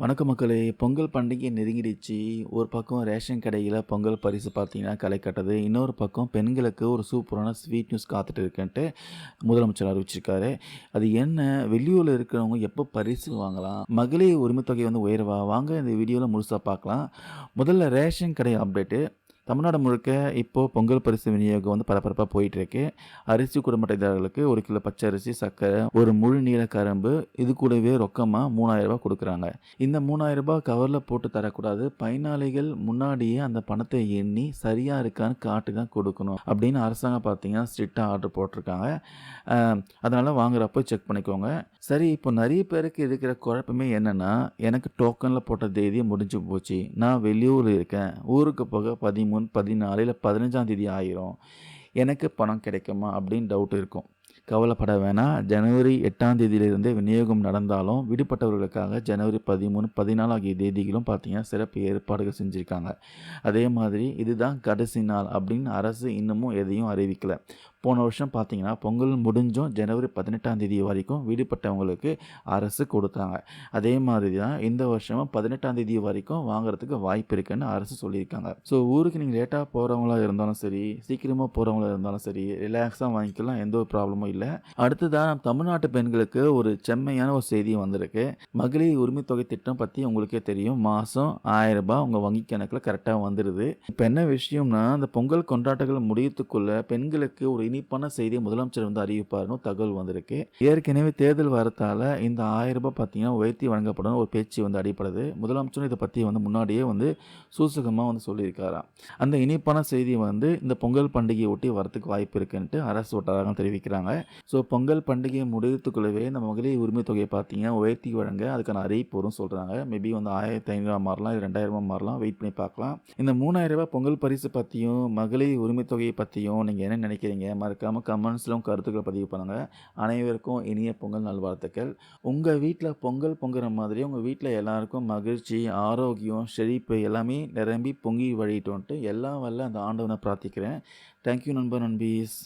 வணக்கம் மக்களே பொங்கல் பண்டிகை நெருங்கிடுச்சு. ஒரு பக்கம் ரேஷன் கடையில் பொங்கல் பரிசு பார்த்தீங்கன்னா களை கட்டுது இன்னொரு பக்கம் பெண்களுக்கு ஒரு சூப்பரான ஸ்வீட் நியூஸ் காத்துட்டு இருக்குன்ட்டு முதலமைச்சர் அறிவிச்சிருக்காரு. அது என்ன? வெளியூரில் இருக்கிறவங்க எப்போ பரிசு வாங்கலாம்? மகளிர் உரிமை தொகை வந்து உயர்வா? வாங்க இந்த வீடியோவில் முழுசாக பார்க்கலாம் முதல்ல ரேஷன் கடை அப்டேட்டு தமிழ்நாடு முழுக்க இப்போது பொங்கல் பரிசு விநியோகம் வந்து பரபரப்பாக போயிட்டுருக்கு. அரிசி குடும்பத்தைதாரர்களுக்கு ஒரு கிலோ பச்சை அரிசி சர்க்கரை ஒரு முழு நீள கரும்பு இது கூடவே ரொக்கமாக மூணாயிரம் ரூபாய் கொடுக்குறாங்க. இந்த மூணாயிரரூபா கவரில் போட்டு தரக்கூடாது. பயனாளிகள் முன்னாடியே அந்த பணத்தை எண்ணி சரியாக இருக்கான்னு காட்டு தான் கொடுக்கணும் அப்படின்னு அரசாங்கம் பார்த்தீங்கன்னா ஸ்ட்ரிக்டாக ஆர்டர் போட்டிருக்காங்க. அதனால் வாங்குறப்போ செக் பண்ணிக்கோங்க. சரி இப்போ நிறைய பேருக்கு இருக்கிற குழப்பமே என்னென்னா எனக்கு டோக்கனில் போட்ட தேதி முடிஞ்சு போச்சு. நான் வெளியூர் இருக்கேன். ஊருக்கு போக பதிமூணு பதினாலு இல்லை பதினஞ்சாம் தேதி ஆயிரும். எனக்கு பணம் கிடைக்குமா அப்படின்னு டவுட் இருக்கும். கவலைப்பட வேணாம் ஜனவரி எட்டாம் தேதியிலிருந்தே விநியோகம் நடந்தாலும் விடுபட்டவர்களுக்காக ஜனவரி பதிமூணு பதினாலு ஆகிய தேதிகளும் பார்த்தீங்கன்னா சிறப்பு ஏற்பாடுகள் செஞ்சுருக்காங்க. அதே மாதிரி இதுதான் கடைசி நாள் அப்படின்னு அரசு இன்னமும் எதையும் அறிவிக்கலை. போன வருஷம் பார்த்தீங்கன்னா பொங்கல் முடிஞ்சும் ஜனவரி பதினெட்டாம் தேதி வரைக்கும் விடுபட்டவங்களுக்கு அரசு கொடுத்தாங்க. அதே மாதிரி தான் இந்த வருஷமும் பதினெட்டாம் தேதி வரைக்கும் வாங்குறதுக்கு வாய்ப்பு இருக்குன்னு அரசு சொல்லியிருக்காங்க. ஸோ ஊருக்கு நீங்கள் லேட்டாக போகிறவங்களா இருந்தாலும் சரி சீக்கிரமாக போகிறவங்களா இருந்தாலும் சரி ரிலாக்ஸாக வாங்கிக்கலாம் எந்த ஒரு ப்ராப்ளமும் இல்லை. அடுத்ததான் நம் தமிழ்நாட்டு பெண்களுக்கு ஒரு செம்மையான ஒரு செய்தி வந்திருக்கு. மகளிர் உரிமை தொகை திட்டம் பற்றி உங்களுக்கே தெரியும். மாதம் ஆயிரம் ரூபாய் உங்கள் வங்கி கணக்கில் கரெக்டாக வந்துடுது இப்போ என்ன விஷயம்னா அந்த பொங்கல் கொண்டாட்டங்கள் முடியத்துக்குள்ளே பெண்களுக்கு ஒரு இனிப்பான செய்தியை முதலமைச்சர் வந்து அறிவிப்பாருன்னு தகவல் வந்திருக்கு. ஏற்கனவே தேர்தல் வரத்தால் இந்த ஆயிரம் ரூபாய் பார்த்தீங்கன்னா உயர்த்தி வழங்கப்படும் ஒரு பேச்சு வந்து அடிப்படுது முதலமைச்சரும் இதை பற்றி வந்து முன்னாடியே வந்து சூசகமாக வந்து சொல்லியிருக்காராம். அந்த இனிப்பான செய்தி வந்து இந்த பொங்கல் பண்டிகையை ஒட்டி வரத்துக்கு வாய்ப்பு இருக்குன்ட்டு அரசு வட்டாரங்கள் தெரிவிக்கிறாங்க. ஸோ பொங்கல் பண்டிகையை முடியத்துக்குள்ளவே இந்த மகளிர் உரிமை தொகையை பார்த்தீங்கன்னா உயர்த்தி வழங்க அதுக்கான அறிவிப்பு வரும் சொல்கிறாங்க மேபி வந்து ஆயிரத்தி ஐநூறுவா மாறலாம் இது ரெண்டாயிரமா மாறலாம் வெயிட் பண்ணி பார்க்கலாம். இந்த மூணாயிரம் ரூபாய் பொங்கல் பரிசு பற்றியும் மகளிர் உரிமை தொகையை பற்றியும் நீங்கள் என்ன நினைக்கிறீங்க? மறக்காமல் கமெண்ட்ஸ்லும் கருத்துக்களை பதிவு பண்ணுங்கள் அனைவருக்கும் இனிய பொங்கல் நல்வாழ்த்துக்கள். உங்கள் வீட்டில் பொங்கல் பொங்குற மாதிரி உங்கள் வீட்டில் எல்லாருக்கும் மகிழ்ச்சி ஆரோக்கியம் செழிப்பு எல்லாமே நிரம்பி பொங்கி வழிட்டோன்ட்டு எல்லாம் வரல அந்த ஆண்டவனை பிரார்த்திக்கிறேன். தேங்க்யூ நண்பர் நண்பீஸ்.